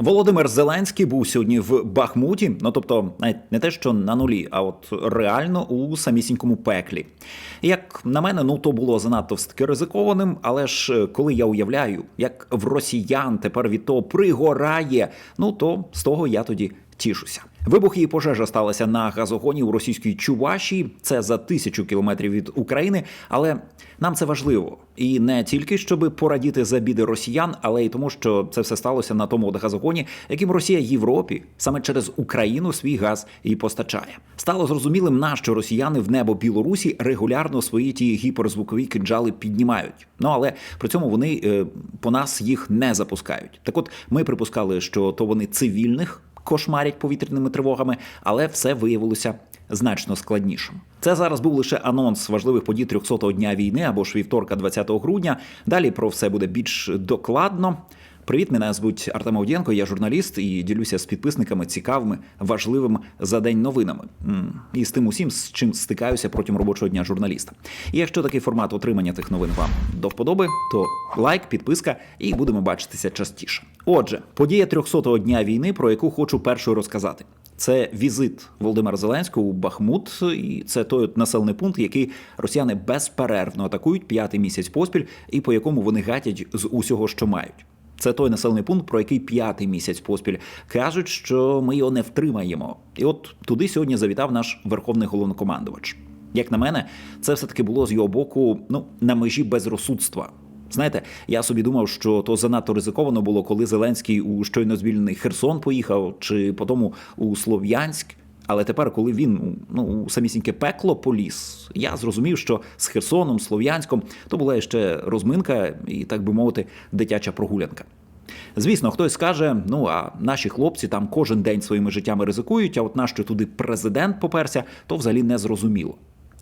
Володимир Зеленський був сьогодні в Бахмуті. Ну тобто, навіть не те, що на нулі, а от реально у самісінькому пеклі. Як на мене, ну то було занадто все таки ризикованим. Але ж е, коли я уявляю, як в росіян тепер від того пригорає, ну то з того я тоді тішуся. Вибух і пожежа сталася на газогоні у російській Чувашії. Це за тисячу кілометрів від України. Але нам це важливо і не тільки щоб порадіти за біди росіян, але й тому, що це все сталося на тому газогоні, яким Росія Європі саме через Україну свій газ і постачає. Стало зрозумілим, на що росіяни в небо Білорусі регулярно свої ті гіперзвукові кинджали піднімають. Ну але при цьому вони е, по нас їх не запускають. Так, от ми припускали, що то вони цивільних кошмарять повітряними тривогами, але все виявилося значно складнішим. Це зараз був лише анонс важливих подій 300-го дня війни або ж вівторка, 20 грудня. Далі про все буде більш докладно. Привіт, мене звуть Артем Овдєнко, я журналіст і ділюся з підписниками цікавими, важливими за день новинами. І з тим усім, з чим стикаюся протягом робочого дня журналіста. І якщо такий формат отримання тих новин вам до вподоби, то лайк, підписка і будемо бачитися частіше. Отже, подія 300-го дня війни, про яку хочу першою розказати. Це візит Володимира Зеленського у Бахмут, і це той населений пункт, який росіяни безперервно атакують п'ятий місяць поспіль, і по якому вони гатять з усього, що мають. Це той населений пункт, про який п'ятий місяць поспіль кажуть, що ми його не втримаємо. І от туди сьогодні завітав наш верховний головнокомандувач. Як на мене, це все таки було з його боку ну на межі безрозсудства. Знаєте, я собі думав, що то занадто ризиковано було, коли Зеленський у щойно звільнений Херсон поїхав, чи потім у Слов'янськ. Але тепер, коли він ну у самісіньке пекло поліз, я зрозумів, що з Херсоном, Слов'янськом то була ще розминка і, так би мовити, дитяча прогулянка. Звісно, хтось скаже: ну а наші хлопці там кожен день своїми життями ризикують, а от нащо туди президент поперся, то взагалі не зрозуміло.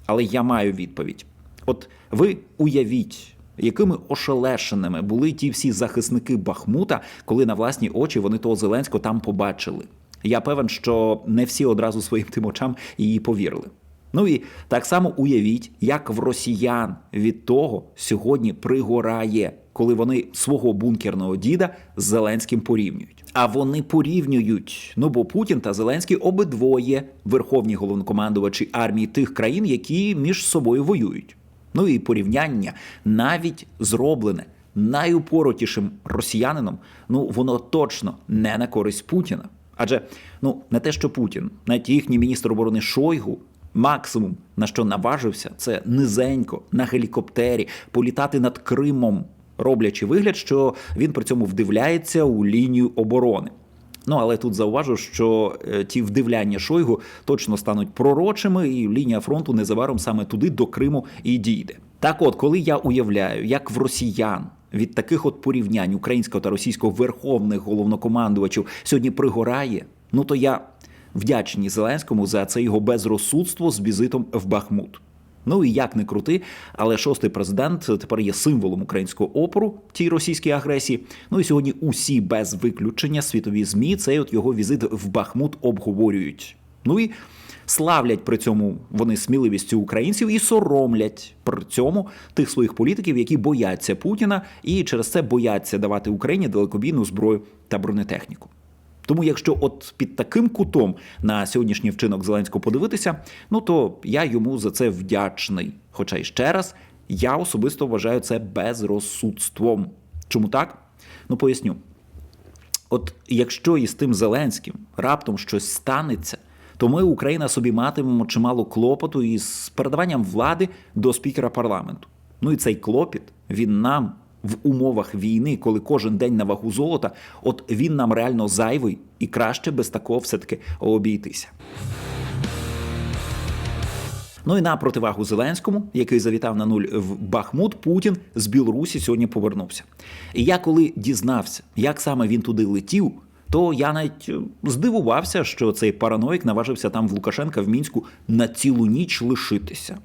Але я маю відповідь: от ви уявіть. Якими ошелешеними були ті всі захисники Бахмута, коли на власні очі вони того Зеленського там побачили? Я певен, що не всі одразу своїм тим очам її повірили. Ну і так само уявіть, як в росіян від того сьогодні пригорає, коли вони свого бункерного діда з Зеленським порівнюють. А вони порівнюють. Ну бо Путін та Зеленський обидвоє верховні головнокомандувачі армії тих країн, які між собою воюють. Ну і порівняння навіть зроблене найупоротішим росіянином, ну воно точно не на користь Путіна. Адже ну не те, що Путін, навіть їхній міністр оборони Шойгу, максимум на що наважився, це низенько на гелікоптері політати над Кримом, роблячи вигляд, що він при цьому вдивляється у лінію оборони. Ну але тут зауважу, що е, ті вдивляння Шойгу точно стануть пророчими, і лінія фронту незабаром саме туди до Криму і дійде. Так, от, коли я уявляю, як в росіян від таких от порівнянь українського та російського верховних головнокомандувачів сьогодні пригорає, ну то я вдячний Зеленському за це його безрозсудство з візитом в Бахмут. Ну і як не крути, але шостий президент тепер є символом українського опору тій російській агресії. Ну і сьогодні усі без виключення світові змі цей от його візит в Бахмут обговорюють. Ну і славлять при цьому вони сміливістю українців і соромлять при цьому тих своїх політиків, які бояться Путіна і через це бояться давати Україні далекобійну зброю та бронетехніку. Тому, якщо от під таким кутом на сьогоднішній вчинок Зеленського подивитися, ну то я йому за це вдячний. Хоча й ще раз, я особисто вважаю це безрозсудством. Чому так? Ну поясню. От якщо із тим Зеленським раптом щось станеться, то ми, Україна, собі матимемо чимало клопоту із передаванням влади до спікера парламенту. Ну і цей клопіт він нам в умовах війни, коли кожен день на вагу золота, от він нам реально зайвий і краще без такого все-таки обійтися. Ну і на противагу Зеленському, який завітав на нуль в Бахмут, Путін з Білорусі сьогодні повернувся. І я коли дізнався, як саме він туди летів, то я навіть здивувався, що цей параноїк наважився там в Лукашенка в мінську на цілу ніч лишитися.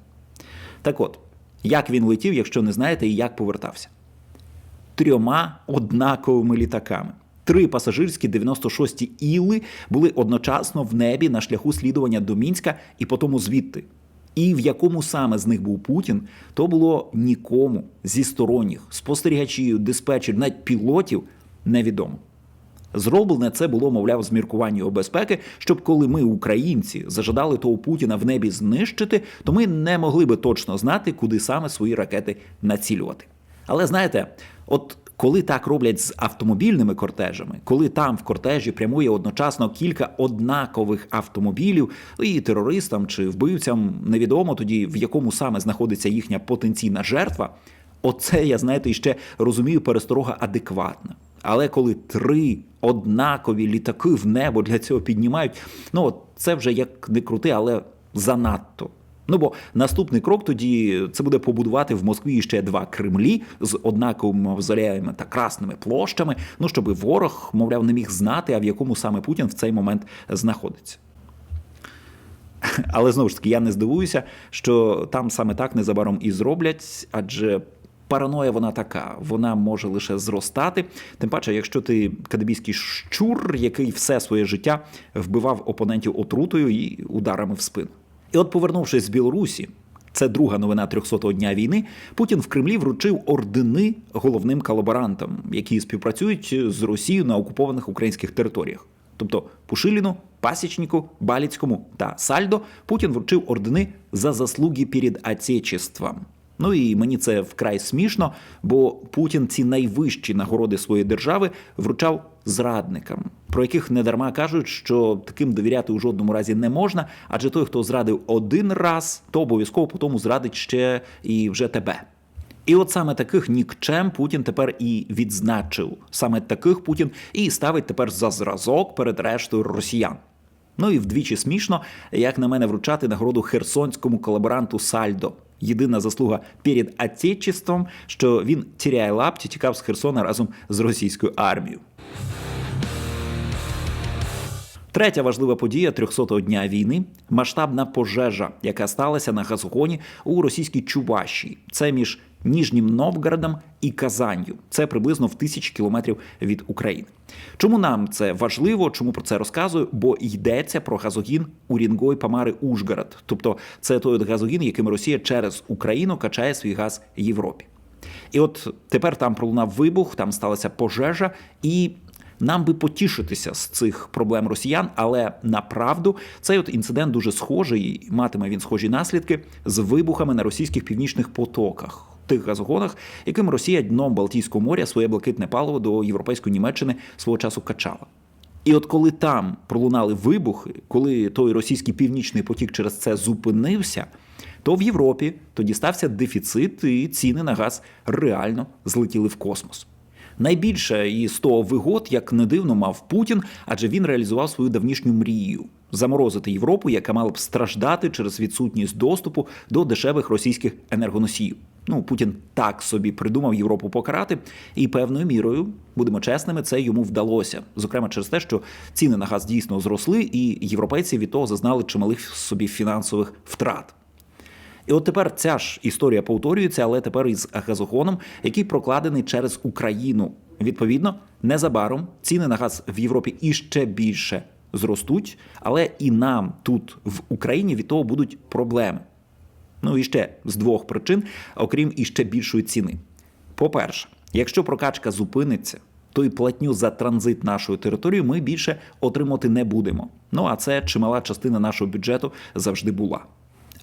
Так от, як він летів, якщо не знаєте, і як повертався трьома однаковими літаками. Три пасажирські 96-ті іли були одночасно в небі на шляху слідування до Мінська і потім звідти. І в якому саме з них був Путін, то було нікому зі сторонніх спостерігачів, диспетчерів, навіть пілотів невідомо. Зроблене це було, мовляв, з міркування його безпеки, щоб коли ми, українці, зажадали того Путіна в небі знищити, то ми не могли би точно знати, куди саме свої ракети націлювати. Але знаєте, от коли так роблять з автомобільними кортежами, коли там в кортежі прямує одночасно кілька однакових автомобілів, і терористам чи вбивцям невідомо тоді, в якому саме знаходиться їхня потенційна жертва, оце я знаєте іще розумію пересторога адекватна. Але коли три однакові літаки в небо для цього піднімають, ну от це вже як не крути, але занадто. Ну бо наступний крок тоді це буде побудувати в Москві ще два Кремлі з однаковими мавзолеями та красними площами. Ну щоб ворог, мовляв, не міг знати, а в якому саме Путін в цей момент знаходиться. Але знову ж таки, я не здивуюся, що там саме так незабаром і зроблять, адже параноя вона така, вона може лише зростати. Тим паче, якщо ти кадебійський щур, який все своє життя вбивав опонентів отрутою і ударами в спину. І от, повернувшись з Білорусі, це друга новина 300-го дня війни. Путін в Кремлі вручив ордени головним колаборантам, які співпрацюють з Росією на окупованих українських територіях. Тобто Пушиліну, Пасічнику, Баліцькому та Сальдо Путін вручив ордени за заслуги перед Отечеством. Ну і мені це вкрай смішно, бо Путін ці найвищі нагороди своєї держави вручав зрадникам, про яких недарма кажуть, що таким довіряти у жодному разі не можна, адже той, хто зрадив один раз, то обов'язково по тому зрадить ще і вже тебе. І от саме таких нікчем Путін тепер і відзначив. Саме таких Путін і ставить тепер за зразок перед рештою росіян. Ну і вдвічі смішно, як на мене вручати нагороду херсонському колаборанту Сальдо. Єдина заслуга перед Отечеством, що він тіряє лапті, тікав з Херсона разом з російською армією. Третя важлива подія 300-го дня війни масштабна пожежа, яка сталася на газогоні у російській Чувашії. Це між Ніжнім Новгородом і Казанью. Це приблизно в тисячі кілометрів від України. Чому нам це важливо? Чому про це розказую? Бо йдеться про газогін Урінгой Памари Ужгород. Тобто це той от газогін, яким Росія через Україну качає свій газ Європі. І от тепер там пролунав вибух, там сталася пожежа, і нам би потішитися з цих проблем росіян, але направду цей от інцидент дуже схожий, і матиме він схожі наслідки з вибухами на російських північних потоках. Тих газогонах, яким Росія дном Балтійського моря своє блакитне паливо до європейської Німеччини свого часу качала. І от коли там пролунали вибухи, коли той російський північний потік через це зупинився, то в Європі тоді стався дефіцит, і ціни на газ реально злетіли в космос. Найбільше із того вигод, як не дивно, мав Путін, адже він реалізував свою давнішню мрію заморозити Європу, яка мала б страждати через відсутність доступу до дешевих російських енергоносіїв. Ну, Путін так собі придумав Європу покарати, і певною мірою, будемо чесними, це йому вдалося. Зокрема, через те, що ціни на газ дійсно зросли, і європейці від того зазнали чималих собі фінансових втрат. І от тепер ця ж історія повторюється, але тепер із газогоном, який прокладений через Україну. Відповідно, незабаром ціни на газ в Європі іще більше зростуть, але і нам тут в Україні від того будуть проблеми. Ну і ще з двох причин, окрім іще більшої ціни. По-перше, якщо прокачка зупиниться, то і платню за транзит нашою територією ми більше отримати не будемо. Ну а це чимала частина нашого бюджету завжди була.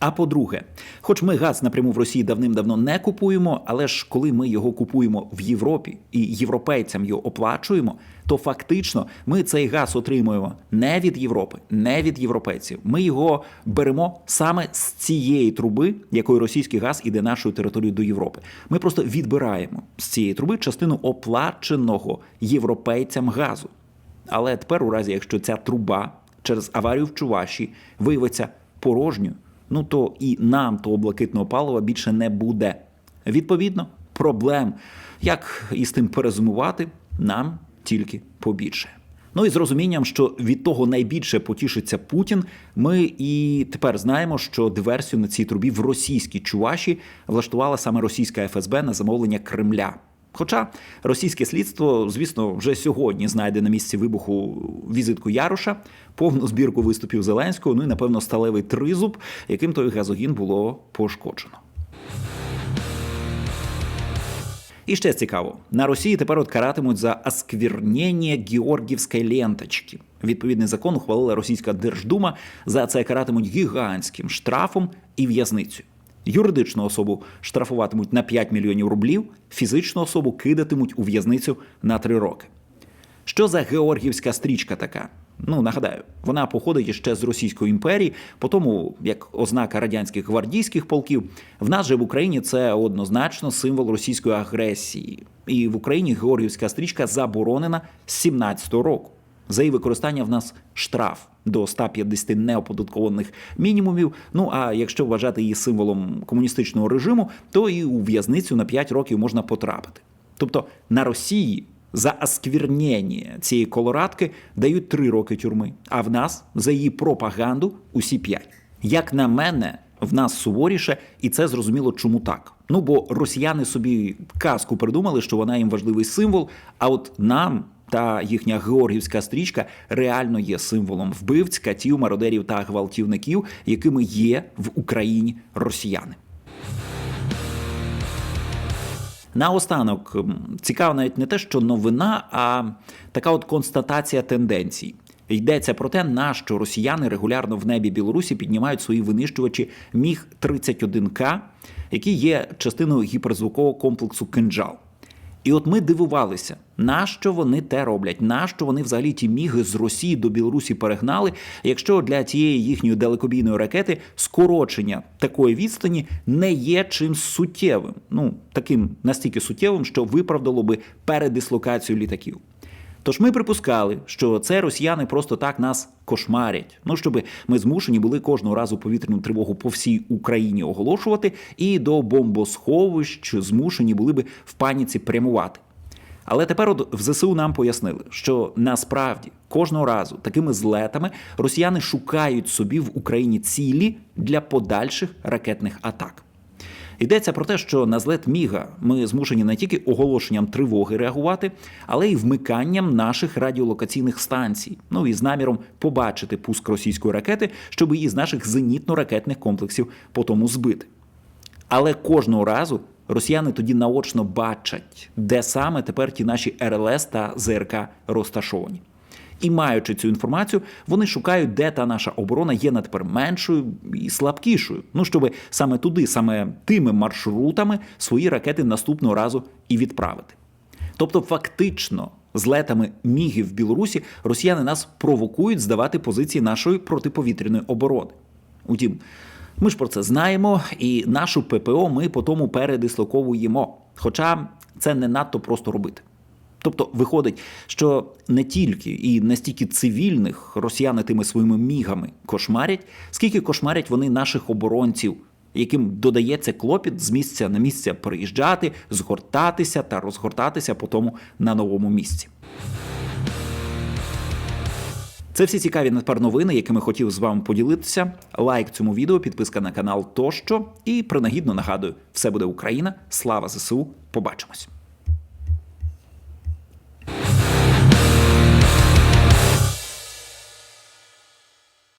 А по-друге, хоч ми газ напряму в Росії давним-давно не купуємо, але ж коли ми його купуємо в Європі і європейцям його оплачуємо, то фактично ми цей газ отримуємо не від Європи, не від європейців. Ми його беремо саме з цієї труби, якою російський газ іде нашою територією до Європи. Ми просто відбираємо з цієї труби частину оплаченого європейцям газу. Але тепер, у разі, якщо ця труба через аварію в Чуваші виявиться порожньою, ну то і нам того блакитного палива більше не буде. Відповідно, проблем, як із тим перезимувати, нам тільки побільше. Ну і з розумінням, що від того найбільше потішиться Путін. Ми і тепер знаємо, що диверсію на цій трубі в російській Чуваші влаштувала саме російська ФСБ на замовлення Кремля. Хоча російське слідство, звісно, вже сьогодні знайде на місці вибуху візитку Яроша, повну збірку виступів Зеленського, ну і напевно сталевий тризуб, яким той газогін було пошкоджено. І ще цікаво: на Росії тепер от каратимуть за осквернення Георгівської ленточки. Відповідний закон ухвалила російська Держдума. За це каратимуть гігантським штрафом і в'язницею. Юридичну особу штрафуватимуть на 5 мільйонів рублів, фізичну особу кидатимуть у в'язницю на 3 роки. Що за георгівська стрічка така? Ну, нагадаю, вона походить іще з Російської імперії, по тому, як ознака радянських гвардійських полків, в нас же в Україні це однозначно символ російської агресії. І в Україні георгівська стрічка заборонена з 17-го року. За її використання в нас штраф до 150 неоподаткованих мінімумів. Ну а якщо вважати її символом комуністичного режиму, то і у в'язницю на 5 років можна потрапити. Тобто на Росії за осквернення цієї колорадки дають 3 роки тюрми, а в нас за її пропаганду усі 5. Як на мене, в нас суворіше, і це зрозуміло, чому так. Ну бо росіяни собі казку придумали, що вона їм важливий символ. А от нам та їхня георгівська стрічка реально є символом вбивць, катів, мародерів та гвалтівників, якими є в Україні росіяни. Наостанок м, цікаво навіть не те, що новина, а така от констатація тенденцій. Йдеться про те, на що росіяни регулярно в небі Білорусі піднімають свої винищувачі Міг 31К, які є частиною гіперзвукового комплексу Кинджал. І от ми дивувалися, нащо вони те роблять, нащо вони взагалі ті міги з Росії до Білорусі перегнали, якщо для тієї їхньої далекобійної ракети скорочення такої відстані не є чимсь суттєвим, ну таким настільки суттєвим, що виправдало би передислокацію літаків. Тож ми припускали, що це росіяни просто так нас кошмарять. Ну щоб ми змушені були кожного разу повітряну тривогу по всій Україні оголошувати, і до бомбосховищ змушені були би в паніці прямувати. Але тепер от в ЗСУ нам пояснили, що насправді кожного разу такими злетами росіяни шукають собі в Україні цілі для подальших ракетних атак. Йдеться про те, що на злет Міга ми змушені не тільки оголошенням тривоги реагувати, але й вмиканням наших радіолокаційних станцій. Ну і з наміром побачити пуск російської ракети, щоб її з наших зенітно-ракетних комплексів потім збити. Але кожного разу росіяни тоді наочно бачать, де саме тепер ті наші РЛС та ЗРК розташовані. І маючи цю інформацію, вони шукають, де та наша оборона є на тепер меншою і слабкішою. Ну щоб саме туди, саме тими маршрутами свої ракети наступного разу і відправити. Тобто, фактично, злетами мігів в Білорусі росіяни нас провокують здавати позиції нашої протиповітряної оборони. Утім, ми ж про це знаємо, і нашу ППО ми по тому передислоковуємо. Хоча це не надто просто робити. Тобто виходить, що не тільки і не стільки цивільних росіяни тими своїми мігами кошмарять, скільки кошмарять вони наших оборонців, яким додається клопіт з місця на місце приїжджати, згортатися та розгортатися по тому на новому місці. Це всі цікаві тепер новини, якими хотів з вами поділитися. Лайк цьому відео, підписка на канал тощо. І принагідно нагадую, все буде Україна. Слава ЗСУ. Побачимось.